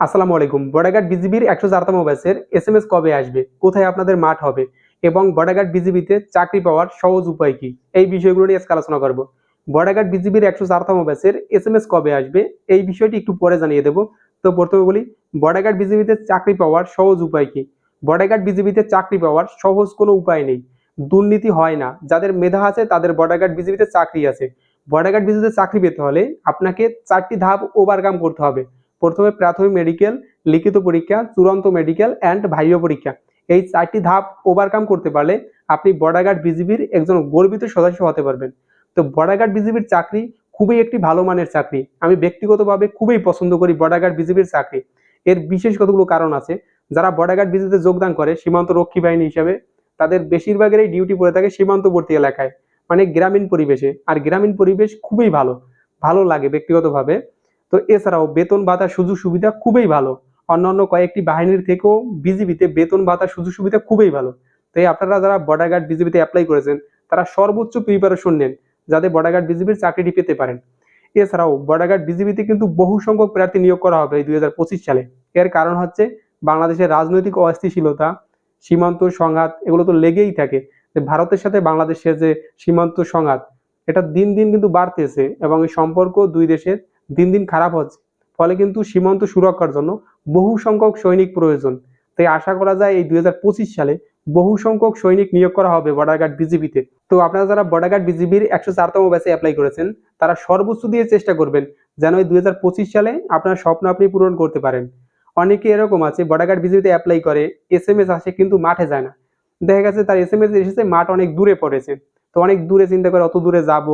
আসসালামু আলাইকুম। বর্ডারঘাট বিজিবির একশো চারতম ব্যাচের এস এম এস কবে আসবে? কোথায় আপনাদের মাঠ হবে? এবং বর্ডারঘাট বিজিবিতে চাকরি পাওয়ার সহজ উপায় কি? এই বিষয়গুলো নিয়ে আজকে আলোচনা করব। বর্ডারঘাট বিজিবির একশো চারতম ব্যাচের এস এম এস কবে আসবে? এই বিষয়টি একটু পরে জানিয়ে দেবো। তো প্রথমে বলি বর্ডারঘাট বিজিবিতে চাকরি পাওয়ার সহজ উপায় কি? বর্ডারঘাট বিজিবিতে চাকরি পাওয়ার সহজ কোনো উপায় নেই। দুর্নীতি হয় না। যাদের মেধা আছে, তাদের বর্ডারঘাট বিজিবিতে চাকরি আছে। বর্ডারঘাট বিজিবিতে চাকরি পেতে হলে আপনাকে চারটি ধাপ ওভারকাম করতে হবে। প্রথমে প্রাথমিক মেডিকেল লিখিত পরীক্ষা, চূড়ান্ত মেডিকেল অ্যান্ড ভাইও পরীক্ষা। এই চারটি ধাপ ওভারকাম করতে পারলে আপনি বর্ডার গার্ড বিজিবির একজন গর্বিত সদস্য হতে পারবেন। তো বর্ডার গার্ড বিজিবির চাকরি খুবই একটি ভালো মানের চাকরি। আমি ব্যক্তিগতভাবে খুবই পছন্দ করি বর্ডার গার্ড বিজিবির চাকরি। এর বিশেষ কতগুলো কারণ আছে? যারা বর্ডার গার্ড বিজিবিতে যোগদান করে সীমান্ত রক্ষী বাহিনী হিসেবে, তাদের বেশিরভাগেরই ডিউটি পড়ে থাকে সীমান্তবর্তী এলাকায়। মানে গ্রামীণ পরিবেশে। আর গ্রামীণ পরিবেশ খুবই ভালো। ভালো লাগে ব্যক্তিগতভাবে। তো এছাড়াও বেতন ভাতা সুযোগ সুবিধা খুবই ভালো। অন্যান্য কয়েকটি বাহিনীর থেকেও বিজিবিতে বেতন ভাতা সুযোগ সুবিধা খুবই ভালো। তাই আপনারা যারা বর্ডার গার্ড বিজিবিতে অ্যাপ্লাই করেছেন, তারা সর্বোচ্চ প্রিপারেশন নেন যাতে বর্ডার গার্ড বিজিবির চাকরিটি পেতে পারেন। এছাড়াও বর্ডার গার্ড বিজিবিতে কিন্তু বহু সংখ্যক প্রার্থী নিয়োগ করা হবে দুই সালে। এর কারণ হচ্ছে বাংলাদেশের রাজনৈতিক অস্থিতিশীলতা, সীমান্ত সংঘাত, এগুলো তো লেগেই থাকে। যে ভারতের সাথে বাংলাদেশের যে সীমান্ত সংঘাত, এটা দিন দিন কিন্তু বাড়তেছে এবং এই সম্পর্ক দুই দেশের দিন দিন খারাপ হচ্ছে। ফলে কিন্তু সীমান্ত সুরক্ষার জন্য বহু সংখ্যক সৈনিক প্রয়োজন। তাই আশা করা যায় এই দু হাজার পঁচিশ সালে বহু সংখ্যক সৈনিক নিয়োগ করা হবে বর্ডার গার্ড বিজিবিতে তো। আপনারা যারা বর্ডার গার্ড বিজিবির একশো চারতম ব্যাচে অ্যাপ্লাই করেছেন, তারা সর্বোচ্চ দিয়ে চেষ্টা করবেন যেন এই দুই হাজার পঁচিশ সালে আপনার স্বপ্ন আপনি পূরণ করতে পারেন। অনেকে এরকম আছে বর্ডার গার্ড বিজিবিতে অ্যাপ্লাই করে এস এম এস আসে কিন্তু মাঠে যায় না। দেখা গেছে তার এস এম এস এসেছে, মাঠ অনেক দূরে পড়েছে। তো অনেক দূরে চিন্তা করে অত দূরে যাব,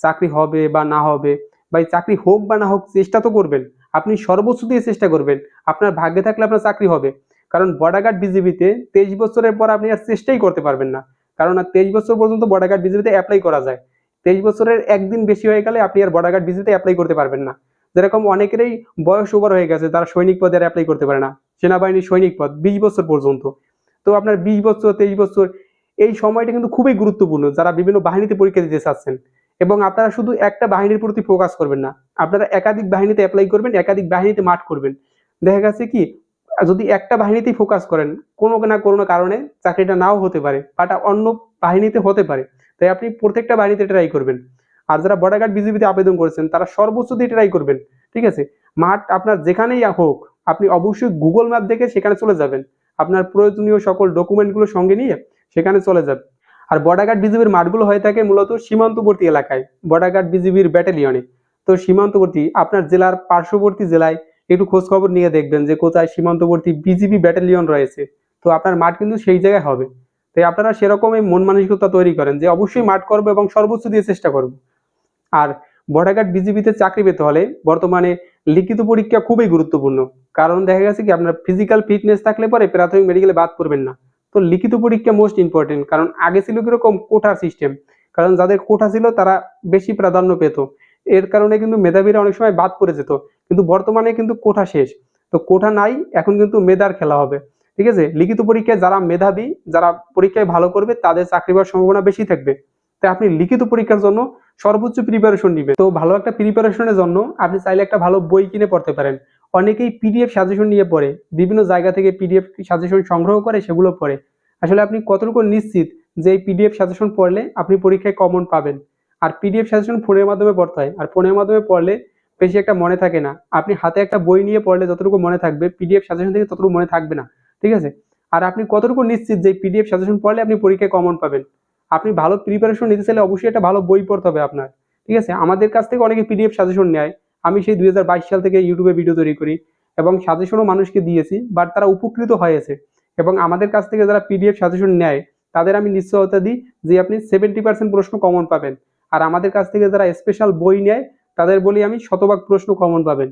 চাকরি হবে বা না হবে। বা চাকরি হোক বা না হোক, চেষ্টা তো করবেন। আপনি সর্বোচ্চ দিয়ে চেষ্টা করবেন। আপনার ভাগ্যে থাকলে আপনার চাকরি হবে। কারণ বর্ডার গার্ড বিজিবিতে তেইশ বছরের পর আপনি আর চেষ্টাই করতে পারবেন না। কারণ আর তেইশ বছর পর্যন্ত বর্ডার গার্ড বিজিবিতে অ্যাপ্লাই করা যায়। তেইশ বছরের একদিন বেশি হয়ে গেলে আপনি আর বর্ডার গার্ড বিজিবিতে অ্যাপ্লাই করতে পারবেন না। যেরকম অনেকেরই বয়স ওভার হয়ে গেছে, তারা সৈনিক পদে আর অ্যাপ্লাই করতে পারে না। সেনাবাহিনীর সৈনিক পদ, বিশ বছর পর্যন্ত। তো আপনার বিশ বছর, তেইশ বছর, এই সময়টা কিন্তু খুবই গুরুত্বপূর্ণ। যারা বিভিন্ন বাহিনীতে পরীক্ষা দিতে চাচ্ছেন এবং আপনারা শুধু একটা বাহিনীর প্রতি ফোকাস করবেন না, আপনারা একাধিক বাহিনীতে অ্যাপ্লাই করবেন, একাধিক বাহিনীতে মাঠ করবেন। দেখা গেছে কি, যদি একটা বাহিনীতেই ফোকাস করেন, কোনো না কোনো কারণে চাকরিটা নাও হতে পারে বাট অন্য বাহিনীতে হতে পারে। তাই আপনি প্রত্যেকটা বাহিনীতে ট্রাই করবেন। আর যারা বর্ডার গার্ড বিজিবিতে আবেদন করেছেন, তারা সর্বোচ্চ দিয়ে ট্রাই করবেন, ঠিক আছে? মাঠ আপনার যেখানেই হোক, আপনি অবশ্যই গুগল ম্যাপ দেখে সেখানে চলে যাবেন। আপনার প্রয়োজনীয় সকল ডকুমেন্টগুলো সঙ্গে নিয়ে সেখানে চলে যাবেন। আর বর্ডার গার্ড বিজিবির মাঠগুলো হয়ে থাকে মূলত সীমান্তবর্তী এলাকায়। বর্ডার গার্ড বিজিবির ব্যাটালিয়নে তো সীমান্তবর্তী, আপনার জেলার পার্শ্ববর্তী জেলায় একটু খোঁজ খবর নিয়ে দেখবেন যে কোথায় সীমান্তবর্তী বিজিবি ব্যাটালিয়ন রয়েছে। তো আপনার মাঠ কিন্তু সেই জায়গায় হবে। তাই আপনারা সেরকমই মন মানসিকতা তৈরি করেন যে অবশ্যই মাঠ করব এবং সর্বোচ্চ দিয়ে চেষ্টা করব। আর বর্ডার গার্ড বিজিবিতে চাকরি পেতে হলে বর্তমানে লিখিত পরীক্ষা খুবই গুরুত্বপূর্ণ। কারণ দেখা গেছে কি, আপনার ফিজিক্যাল ফিটনেস থাকলে পরে প্রাথমিক মেডিকেলে বাদ পড়বেন না। তো লিখিত পরীক্ষা মোস্ট ইম্পর্টেন্ট কারণ আগে ছিল কীরকম কোঠা সিস্টেম কারণ যাদের কোঠা ছিল তারা বেশি প্রাধান্য পেত। এর কারণে কিন্তু মেধাবীরা অনেক সময় বাদ পড়ে যেত, কিন্তু বর্তমানে কিন্তু কোঠা শেষ। তো কোঠা নাই, এখন কিন্তু মেধার খেলা হবে। ঠিক আছে? লিখিত পরীক্ষায় যারা মেধাবী, যারা পরীক্ষায় ভালো করবে, তাদের চাকরি পাওয়ার সম্ভাবনা বেশি থাকবে। তাই আপনি লিখিত পরীক্ষার জন্য সর্বোচ্চ প্রিপারেশন নেবেন। তো ভালো একটা প্রিপারেশনের জন্য আপনি চাইলে একটা ভালো বই কিনে পড়তে পারেন। অনেকেই পিডিএফ সাজেশন নিয়ে পড়ে, বিভিন্ন জায়গা থেকে পিডিএফ সাজেশন সংগ্রহ করে, সেগুলো পড়ে। আসলে আপনি কতটুকু নিশ্চিত যে এই পিডিএফ সাজেশন পড়লে আপনি পরীক্ষায় কমন পাবেন? আর পিডিএফ সাজেশন ফোনের মাধ্যমে পড়তে হয়। আর ফোনের মাধ্যমে পড়লে বেশি একটা মনে থাকে না। আপনি হাতে একটা বই নিয়ে পড়লে যতটুকু মনে থাকবে পিডিএফ সাজেশন থেকে ততটুকু মনে থাকবে না। ঠিক আছে? আর আপনি কতটুকু নিশ্চিত যে পিডিএফ সাজেশন পড়লে আপনি পরীক্ষায় কমন পাবেন? আপনি ভালো প্রিপারেশন নিতে চাইলে অবশ্যই একটা ভালো বই পড়তে হবে আপনার। ঠিক আছে? আমাদের কাছ থেকে অনেকে পিডিএফ সাজেশন নেয়। আমি সেই দুই হাজার বাইশ সাল থেকে ইউটিউবে ভিডিও তৈরি করি এবং সাজেশনও মানুষকে দিয়েছি বাট তারা উপকৃত হয়েছে। এবং আমাদের কাছ থেকে যারা পিডিএফ সাজেশন নেয়, তাদের আমি নিশ্চয়তা দিই যে আপনি সেভেন্টি পার্সেন্ট প্রশ্ন কমন পাবেন। আর আমাদের কাছ থেকে যারা স্পেশাল বই নেয়, তাদের বলি আমি শতভাগ প্রশ্ন কমন পাবেন।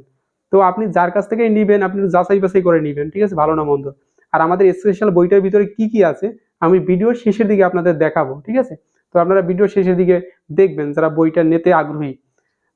তো আপনি যার কাছ থেকেই নিবেন, আপনি যাচাই বাছাই করে নিবেন, ঠিক আছে? ভালো না মন্দ। আর আমাদের স্পেশাল বইটার ভিতরে কি কি আছে, আমি ভিডিওর শেষের দিকে আপনাদের দেখাবো, ঠিক আছে? তো আপনারা ভিডিও শেষের দিকে দেখবেন যারা বইটা নিতে আগ্রহী।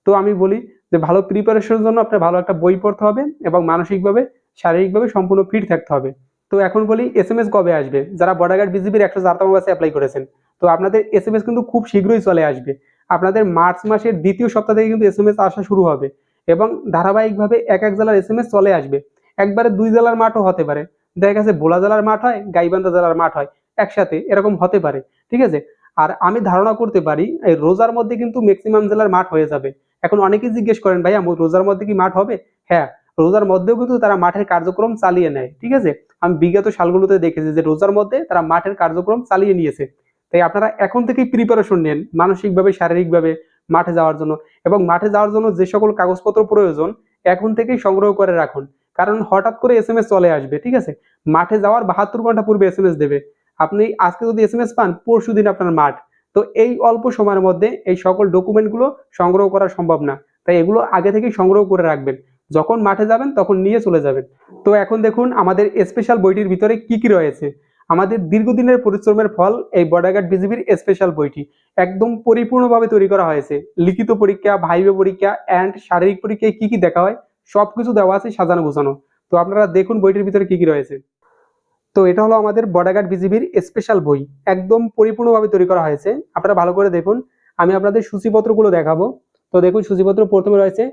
তো আমি বলি যে ভালো প্রিপারেশনের জন্য আপনার ভালো একটা বই পড়তে হবে এবং মানসিকভাবে, শারীরিকভাবে সম্পূর্ণ ফিট থাকতে হবে। তো এখন বলি এস এম এস কবে আসবে? যারা বর্ডার গার্ড বিজিবির একশো চারতম বাসে অ্যাপ্লাই করেছেন, তো আপনাদের এস এম এস কিন্তু খুব শীঘ্রই চলে আসবে। আপনাদের মার্চ মাসের দ্বিতীয় সপ্তাহ থেকে কিন্তু এস এম এস আসা শুরু হবে এবং ধারাবাহিকভাবে এক এক জেলার এস এম এস চলে আসবে। একবারে দুই জেলার মাঠও হতে পারে। দেখা গেছে ভোলা জেলার মাঠ হয়, গাইবান্ধা জেলার মাঠ হয়, একসাথে এরকম হতে পারে। ঠিক আছে? আর আমি ধারণা করতে পারি, এই রোজার মধ্যে কিন্তু ম্যাক্সিমাম জেলার মাঠ হয়ে যাবে। এখন অনেকেই জিজ্ঞেস করেন, ভাইয়া রোজার মধ্যে কি মাঠ হবে? হ্যাঁ রোজার মধ্যেও কিন্তু তারা মাঠের কার্যক্রম চালিয়ে নেয়, ঠিক আছে? আমি বিগত সালগুলোতে দেখেছি যে রোজার মধ্যে তারা মাঠের কার্যক্রম চালিয়ে নিয়েছে। তাই আপনারা এখন থেকেই প্রিপারেশন নেন মানসিকভাবে, শারীরিকভাবে মাঠে যাওয়ার জন্য এবং মাঠে যাওয়ার জন্য যে সকল কাগজপত্র প্রয়োজন এখন থেকেই সংগ্রহ করে রাখুন। কারণ হঠাৎ করে এস এম চলে আসবে, ঠিক আছে? মাঠে যাওয়ার বাহাত্তর ঘণ্টা পূর্বে এস দেবে। আপনি আজকে যদি এস পান পরশু দিন আপনার মাঠ। তো এই অল্প সময়ের মধ্যে এই সকল ডকুমেন্টগুলো সংগ্রহ করা সম্ভব না। তাই এগুলো আগে থেকেই সংগ্রহ করে রাখবেন। যখন মাঠে যাবেন, তখন নিয়ে চলে যাবেন। তো এখন দেখুন, আমাদের স্পেশাল বইটির ভিতরে কি কি রয়েছে? আমাদের দীর্ঘদিনের পরিশ্রমের ফল এই বর্ডারগার্ড বিজিবির স্পেশাল বইটি। একদম পরিপূর্ণভাবে তৈরি করা হয়েছে। লিখিত পরীক্ষা, ভাইবে পরীক্ষা অ্যান্ড শারীরিক পরীক্ষায় কি কি দেখা হয়, সবকিছু দেওয়া আছে সাজানো গোছানো। তো আপনারা দেখুন বইটির ভিতরে কি কি রয়েছে। তো এটা হলো আমাদের বর্ডারগার্ড বিজিবির স্পেশাল বই। একদম পরিপূর্ণভাবে তৈরি করা হয়েছে। আপনারা ভালো করে দেখুন। আমি আপনাদের সূচিপত্রগুলো দেখাবো। তো দেখুন, সূচিপত্র প্রথমে রয়েছে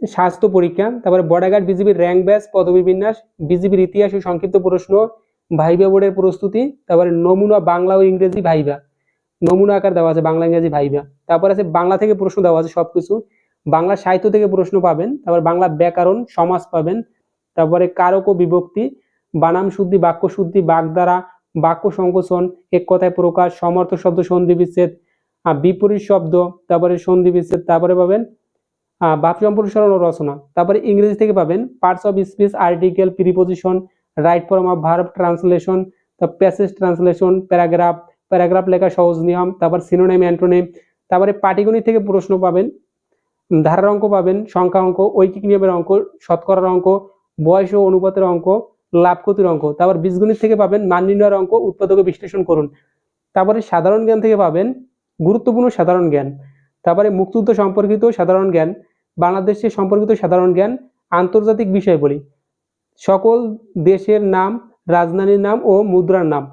স্বাস্থ্য পরীক্ষা, তারপরে বর্ডারগার্ড বিজিবির র্যাঙ্ক ব্যাস পদবী বিন্যাস, বিজিবির ইতিহাস ও সংক্ষিপ্ত প্রশ্ন ভাইবা বোর্ডের প্রস্তুতি, তারপরে নমুনা বাংলা ও ইংরেজি ভাইবা নমুনা আকার দেওয়া আছে, বাংলা, ইংরেজি ভাইবা তারপর আছে বাংলা থেকে প্রশ্ন দেওয়া আছে সবকিছু। বাংলা সাহিত্য থেকে প্রশ্ন পাবেন, তারপর বাংলা ব্যাকরণ, সমাজ পাবেন, তারপরে কারক ও বিভক্তি বানাম শুদ্ধি, বাক্য শুদ্ধি বাগধারা বাক্য সংকোচন, এক কথায় প্রকাশ, সমর্থ শব্দ, সন্ধি বিচ্ছেদ বিপরীত শব্দ, তারপরে সন্ধি বিচ্ছেদ, তারপরে পাবেন বাপ সম্প্রসারণ ও রচনা। তারপরে ইংরেজি থেকে পাবেন parts of speech article preposition right form of verb translation তারপর প্যাসেজ ট্রান্সলেশন প্যারাগ্রাফ প্যারাগ্রাফ লেখা সহজ নিয়ম, তারপর সিনোনেম অ্যান্টোনেম তারপরে পাটিগণিত থেকে প্রশ্ন পাবেন ধারার অঙ্ক পাবেন, সংখ্যা অঙ্ক, ঐকিক নিয়মের অঙ্ক, শতকরার অঙ্ক, বয়স ও অনুপাতের অঙ্ক লাভ ক্ষতির অঙ্ক। তারপর বীজগণিত থেকে পাবেন মান নির্ণয়ের অঙ্ক, উৎপাদকে বিশ্লেষণ করুন। তারপরে সাধারণ জ্ঞান থেকে পাবেন গুরুত্বপূর্ণ সাধারণ জ্ঞান। তারপরে মুক্তিযুদ্ধ সম্পর্কিত সাধারণ জ্ঞান বাংলাদেশের সম্পর্কিত সাধারণ জ্ঞান, আন্তর্জাতিক বিষয়বলি সকল দেশের নাম, রাজধানীর নাম ও মুদ্রার নাম।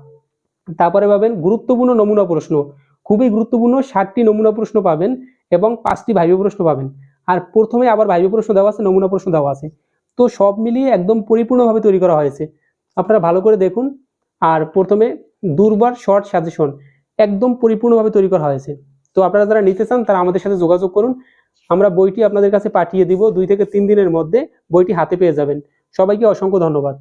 তারপরে পাবেন গুরুত্বপূর্ণ নমুনা প্রশ্ন। খুবই গুরুত্বপূর্ণ ষাটটি নমুনা প্রশ্ন পাবেন এবং পাঁচটি ভাইব প্রশ্ন পাবেন। আর প্রথমে আবার ভাইব প্রশ্ন দেওয়া আছে, নমুনা প্রশ্ন দেওয়া আছে। তো সব মিলিয়ে একদম পরিপূর্ণভাবে তৈরি করা হয়েছে। আপনারা ভালো করে দেখুন। আর প্রথমে দুর্বার শর্ট সাজেশন একদম পরিপূর্ণভাবে তৈরি করা হয়েছে। তো আপনারা যারা নিতে চান তারা আমাদের সাথে যোগাযোগ করুন। আমরা বইটি আপনাদের কাছে পাঠিয়ে দিব। দুই থেকে তিন দিনের মধ্যে বইটি হাতে পেয়ে যাবেন। সবাইকে অসংখ্য ধন্যবাদ।